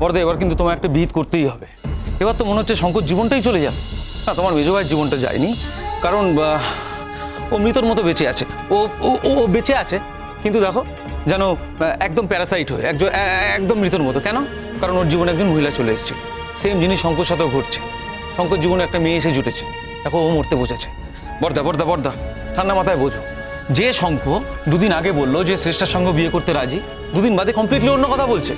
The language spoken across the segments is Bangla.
বর্দা এবার কিন্তু তোমার একটা বিহিত করতেই হবে। এবার তো মনে হচ্ছে শঙ্কর জীবনটাই চলে যাবে। না, তোমার মেজো ভাইয়ের জীবনটা যায়নি, কারণ ও মৃতর মতো বেঁচে আছে। ও ও বেঁচে আছে, কিন্তু দেখো, যেন একদম প্যারাসাইট হয়ে, একজন একদম মৃতর মতো। কেন? কারণ ওর জীবনে একজন মহিলা চলে এসেছে। সেম জিনিস শঙ্কর সাথেও ঘটছে। শঙ্কর জীবনে একটা মেয়ে এসে জুটেছে। দেখো, ও মরতে বসেছে। বর্দা বর্দা বর্দা, ঠান্ডা মাথায় বোঝো। যে শঙ্খ দুদিন আগে বলল যে শ্রেষ্ঠার সঙ্গে বিয়ে করতে রাজি দুদিন বাদে কমপ্লিটলি অন্য কথা বলছে।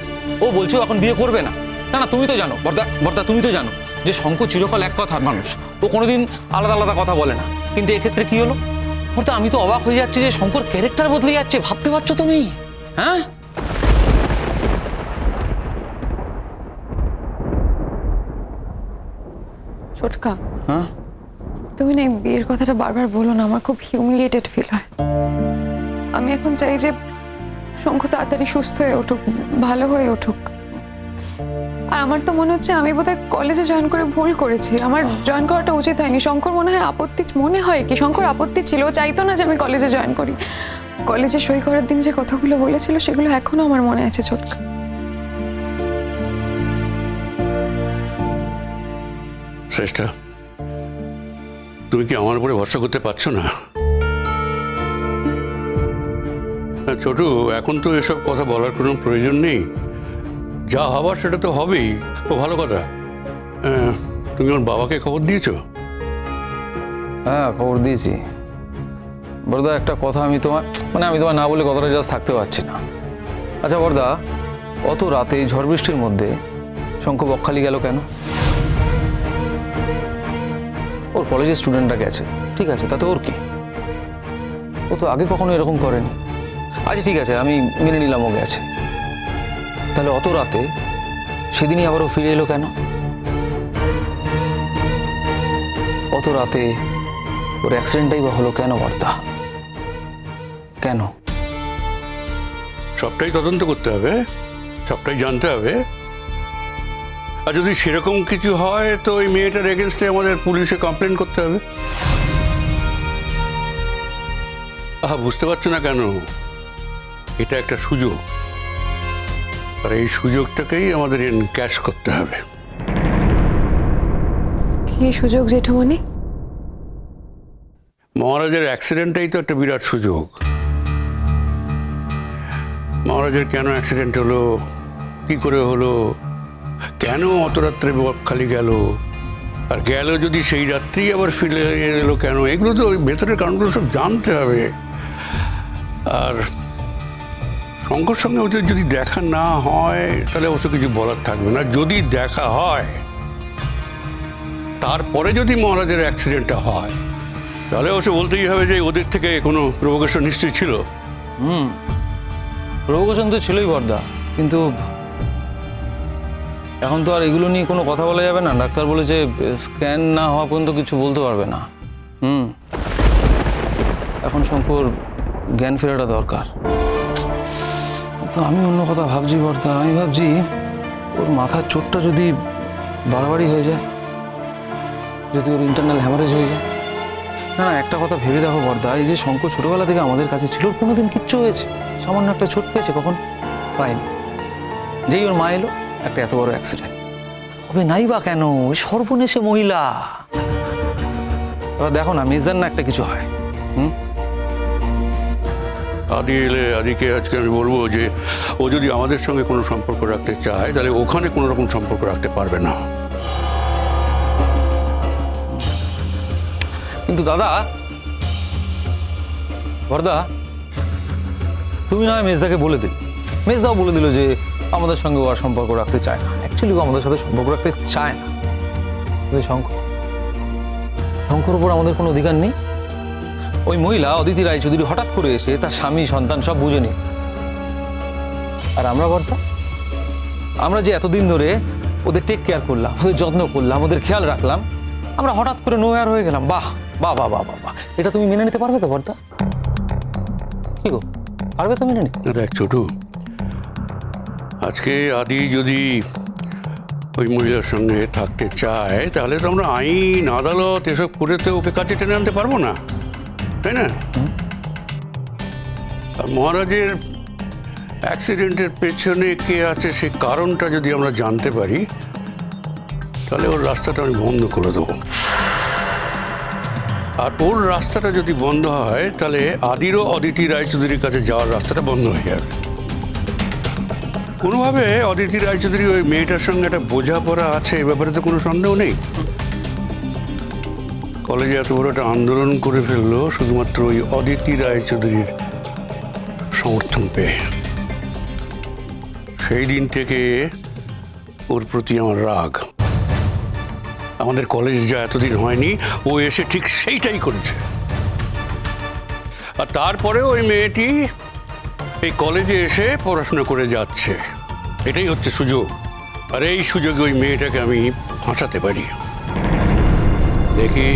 ও বলছে এখন বিয়ে করবে না। না না তুমি তো জানো বর্দা বর্দা তুমি তো জানো যে শঙ্খ চিরকাল এক কথার মানুষ। ও কোনোদিন আলাদা আলাদা কথা বলে না। কিন্তু এক্ষেত্রে কি হলো? বর্দা আমি তো অবাক হয়ে যাচ্ছি যে শঙ্কর ক্যারেক্টার বদলে যাচ্ছে ভাবতে পারছ তুমি? হ্যাঁ? ছোটকা। হ্যাঁ? তুমি না এই বিয়ের কথাটা বারবার বলো না, আমার খুব হিউমিলিয়েটেড ফিল হয়। আমি এখন চাই যে শঙ্খ তাড়াতাড়ি সুস্থ হয়ে উঠুক, ভালো হয়ে উঠুক। আর আমার তো মনে হচ্ছে আমি বোধহয় কলেজে জয়েন করে ভুল করেছি। আমার জয়েন করাটা উচিত হয়নি। শঙ্কর মনে হয় আপত্তি, মনে হয় কি? শঙ্কর আপত্তি ছিল চাইতো না যে আমি কলেজে জয়েন করি। কলেজে সই করার দিন যে কথাগুলো বলেছিল, সেগুলো এখনও আমার মনে আছে ছোটকা শ্রেষ্ঠা তুমি কি আমার উপরে ভরসা করতে পারছ না? হ্যাঁ, ছোটু এখন তো এসব কথা বলার কোনো প্রয়োজন নেই। যা হবার সেটা তো হবেই। ও ভালো কথা। হ্যাঁ, তুমি ওর বাবাকে খবর দিয়েছ? হ্যাঁ খবর দিয়েছি। বরদা একটা কথা আমি তোমার মানে আমি তোমার না বলে কথাটা জাস্ট থাকতে পারছি না। আচ্ছা বরদা অত রাতে ঝড় বৃষ্টির মধ্যে শঙ্খ বকখালি গেল কেন? ওর কলেজের স্টুডেন্টরা গেছে। ঠিক আছে, তাতে ওর কি? ও তো আগে কখনো এরকম করেনি। আচ্ছা ঠিক আছে, আমি মেনে নিলাম ও গেছে। তাহলে অত রাতে সেদিনই আবারও ফিরে এলো কেন? অত রাতে ওর অ্যাক্সিডেন্টটাই বা হলো কেন বর্দা কেন? সবটাই তদন্ত করতে হবে, সবটাই জানতে হবে। আর যদি সেরকম কিছু হয় তো ওই মেয়েটার এগেনস্টে আমাদের পুলিশে কমপ্লেন করতে হবে। আহা বুঝতে পারছ না কেন? এটা একটা সুযোগ। আর এই সুযোগটাকেই আমাদের ক্যাশ করতে হবে। কি সুযোগ জেঠুমনি মহারাজের অ্যাক্সিডেন্টটাই তো একটা বিরাট সুযোগ। মহারাজের কেন অ্যাক্সিডেন্ট হলো? কি করে হলো? কেন অত রাত্রে খালি গেল? আর গেল যদি সেই রাত্রেই আবার ফিরে এলো কেন? এগুলো তো ওই ভেতরের কারণগুলো সব জানতে হবে। আর শঙ্কর সঙ্গে ওদের যদি দেখা না হয়, তাহলে অবশ্য কিছু বলার থাকবে না। যদি দেখা হয়, তারপরে যদি মহারাজের অ্যাক্সিডেন্টটা হয়, তাহলে অবশ্য বলতেই হবে যে ওদের থেকে কোনো প্রভোকেশন নিশ্চয়ই ছিল। হুম। প্রভোকেশন তো ছিলই বর্দা, কিন্তু এখন তো আর এগুলো নিয়ে কোনো কথা বলা যাবে না। ডাক্তার বলেছে, স্ক্যান না হওয়া পর্যন্ত কিছু বলতে পারবে না। হুম। এখন শঙ্কর জ্ঞান ফেরাটা দরকার। তো আমি অন্য কথা ভাবছি, বর্দা। আমি ভাবছি, ওর মাথার চোটটা যদি বাড়াবাড়ি হয়ে যায়, যদি ওর ইন্টারনাল হ্যামারেজ হয়ে যায়। না না, একটা কথা ভেবে দেখো, বর্দা। এই যে শঙ্কর ছোটবেলা থেকে আমাদের কাছে ছিল কোনোদিন কিচ্ছু হয়েছে। সামান্য একটা ছোট পেয়েছে, কখন? পায়নি যেই ওর মা এলো একটা এত বড় অ্যাক্সিডেন্ট হবে নাই বা কেন? ওই সর্বনেশে মহিলা। দেখো না মেজদার না একটা কিছু হয়। হুম? আদি এলে আদিকে আজকে আমি বলব যে ও যদি আমাদের সঙ্গে কোনো সম্পর্ক রাখতে চায় তাহলে ওখানে কোনো রকম সম্পর্ক রাখতে পারবে না। কিন্তু দাদা বর্দা তুমি না হয় মেজদাকে বলে দিল। মেজদাও বলে দিল যে আমাদের সঙ্গে ও আর সম্পর্ক রাখতে চায় না। অ্যাকচুয়ালি আমাদের সাথে সম্পর্ক রাখতে চায় না। শঙ্কর। শঙ্কর উপর আমাদের কোনো অধিকার নেই। ওই মহিলা অদিতি রায়চৌধুরী হঠাৎ করে এসে তার স্বামী, সন্তান সব বুঝে নি আর আমরা বর্দা আমরা যে এতদিন ধরে ওদের টেক কেয়ার করলাম, ওদের যত্ন করলাম, ওদের খেয়াল রাখলাম, আমরা হঠাৎ করে নোয়ার হয়ে গেলাম। বাহ বাহ বাহ বাহ বাহ। এটা তুমি মেনে নিতে পারবে তো বর্দা কি গো? পারবে তো মেনে নিতে? দেখ, ছোটু আজকে আদি যদি ওই মহিলার সঙ্গে থাকতে চায়, তাহলে তো আমরা আইন, আদালত এসব করে তো ওকে কাছে টেনে আনতে পারব না। তাই না? আর মহারাজের অ্যাক্সিডেন্টের পেছনে কে আছে সে কারণটা যদি আমরা জানতে পারি, তাহলে ওর রাস্তাটা আমি বন্ধ করে দেবো। আর ওর রাস্তাটা যদি বন্ধ হয়, তাহলে আদিরও অদিতি রায়চৌধুরীর কাছে যাওয়ার রাস্তাটা বন্ধ হয়ে যাবে। কোনোভাবে অদিতি রায়চৌধুরী ওই মেয়েটার সঙ্গে একটা বোঝাপড়া আছে, এ ব্যাপারে তো কোনো সন্দেহ নেই? কলেজে এত বড় একটা আন্দোলন করে ফেলল শুধুমাত্র ওই অদিতি রায়চৌধুরীর সমর্থন পেয়ে। সেই দিন থেকে ওর প্রতি আমার রাগ। আমাদের কলেজ যা এতদিন হয়নি, ও এসে ঠিক সেইটাই করেছে। আর তারপরে ওই মেয়েটি এই কলেজে এসে পড়াশোনা করে যাচ্ছে। এটাই হচ্ছে সুযোগ। আর এই সুযোগে ওই মেয়েটাকে আমি ফাঁসাতে পারি। দেখি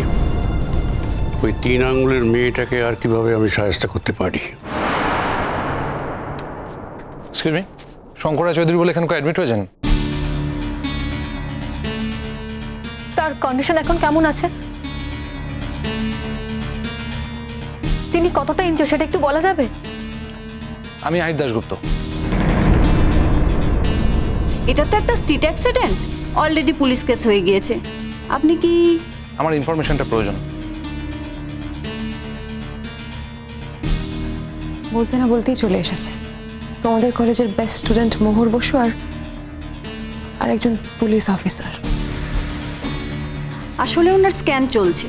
ওই তিন আঙ্গুলের মেয়েটাকে আর কীভাবে আমি সাহায্য করতে পারি। এক্সকিউজ মি শঙ্করা চৌধুরী বলে এখানকার অ্যাডমিট হয়েছেন? তার কন্ডিশন এখন কেমন আছে? তিনি কতটা ইনজোর সেটা একটু বলা যাবে? আমি আহির দাশগুপ্ত। এটা তো একটা street accident already police case হয়ে গিয়েছে। আপনি কি আমার ইনফরমেশনটা প্রয়োজন। বলতে না বলতেই চলে এসেছে। তোমাদের কলেজের বেস্ট স্টুডেন্ট মোহর বসু আর আর একজন পুলিশ অফিসার আসলে ওনার স্ক্যান চলছে।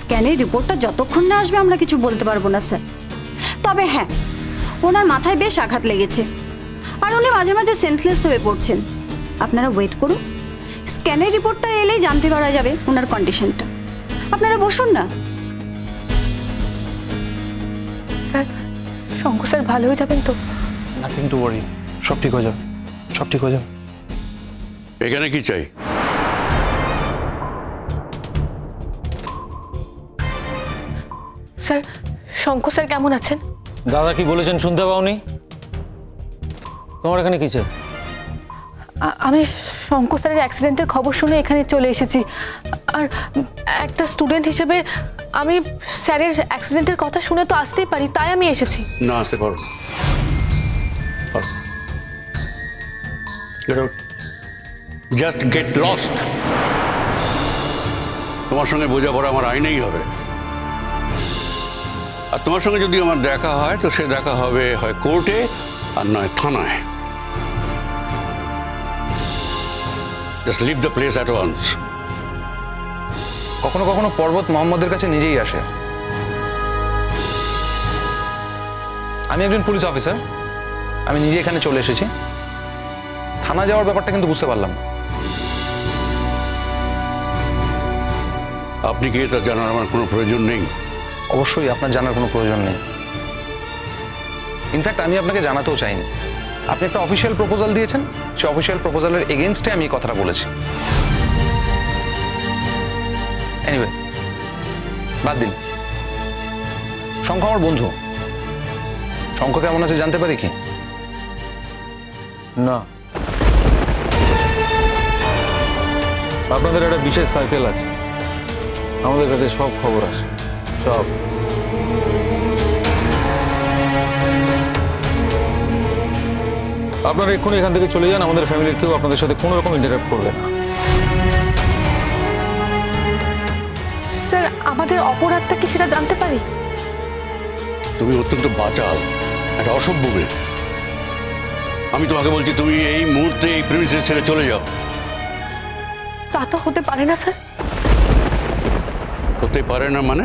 স্ক্যানের রিপোর্টটা যতক্ষণ না আসবে আমরা কিছু বলতে পারব না স্যার তবে হ্যাঁ ওনার মাথায় বেশ আঘাত লেগেছে। আর উনি মাঝে মাঝে সেন্সলেস হয়ে পড়ছেন। আপনারা ওয়েট করুন। স্ক্যানের রিপোর্টটা এলেই জানতে পারা যাবে ওনার কন্ডিশনটা আপনারা বসুন না। স্যার শঙ্কু স্যার ভালো হয়ে যাবেন তো? নাথিং টু ওয়ারি সব ঠিক হয়ে যাবে। সব ঠিক হয়ে যাবে। এখানে কি চাই? স্যার শঙ্কু স্যার কেমন আছেন? দাদা কি বলেছেন শুনতে পাওনি? তোমার এখানে কি চাই? আমি শঙ্কু স্যারের অ্যাক্সিডেন্টের খবর শুনে এখানে চলে এসেছি। আর একটা স্টুডেন্ট হিসেবে আমি স্যারের অ্যাক্সিডেন্টের কথা শুনে তো আসতেই পারি তাই আমি এসেছি। না আসতে পারো জাস্ট গেট লস্ট তোমার সঙ্গে বোঝাপড়া আমার আইনেই হবে। আর তোমার সঙ্গে যদি আমার দেখা হয় তো সে দেখা হবে হয় কোর্টে আর নয় থানায়। Just leave the place at once কখনো কখনো পর্বত মোহাম্মদের কাছে নিজেই আসে। আমি একজন পুলিশ অফিসার। আমি নিজে এখানে চলে এসেছি। থানা যাওয়ার ব্যাপারটা কিন্তু বুঝতে পারলাম না। আপনি কি এটা জানার আমার কোনো প্রয়োজন নেই? অবশ্যই আপনার জানার কোনো প্রয়োজন নেই। ইনফ্যাক্ট আমি আপনাকে জানাতেও চাইনি। আপনি একটা অফিসিয়াল প্রপোজাল দিয়েছেন, সেই অফিসিয়াল প্রপোজালের এগেনস্টে আমি এই কথাটা বলেছি। এনিওয়ে বাদ দিন। শঙ্খ আমার বন্ধু। শঙ্খ কেমন আছে জানতে পারি কি? না। আপনাদের একটা বিশেষ সার্কেল আছে। আমাদের কাছে সব খবর আছে। সব। আপনারা এক্ষুনি এখান থেকে চলে যান আমাদের ফ্যামিলির কেউ আপনাদের সাথে কোনো রকম ইন্টারাক্ট করবে না। স্যার আমাদের অপরাধটা কি সেটা জানতে পারি? তুমি অত্যন্ত বাচাল একটা অসভ্য মেয়ে। আমি তোমাকে বলছি তুমি এই মুহূর্তে এই প্রেমিসেস ছেড়ে চলে যাও। তা তো হতে পারে না স্যার। হতে পারে না মানে?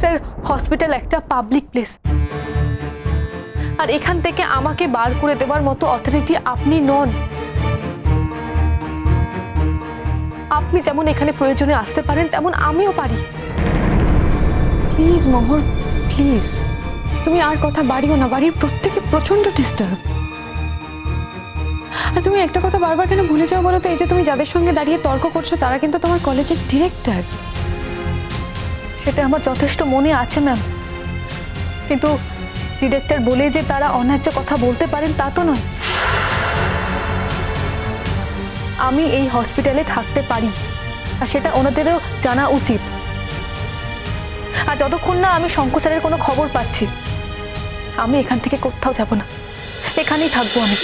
স্যার হসপিটাল একটা পাবলিক প্লেস আর এখান থেকে আমাকে বার করে দেওয়ার মতো অথরিটি আপনি নন। আপনি যেমন এখানে প্রয়োজনে আসতে পারেন, তেমন আমিও পারি। প্লিজ মোহর প্লিজ তুমি আর কথা বাড়িও না, বাড়ির প্রত্যেকে প্রচণ্ড ডিস্টার্ব আর তুমি একটা কথা বারবার কেন ভুলে যাও বলো তো? এই যে তুমি যাদের সঙ্গে দাঁড়িয়ে তর্ক করছ, তারা কিন্তু তোমার কলেজের ডিরেক্টর সেটা আমার যথেষ্ট মনে আছে ম্যাম কিন্তু ডিরেক্টর বলে যে তারা অন্যায্য কথা বলতে পারেন, তা তো নয়। আমি এই হসপিটালে থাকতে পারি, আর সেটা ওনাদেরও জানা উচিত। আর যতক্ষণ না আমি শঙ্কু স্যারের কোনো খবর পাচ্ছি, আমি এখান থেকে কোথাও যাব না। এখানেই থাকব আমি।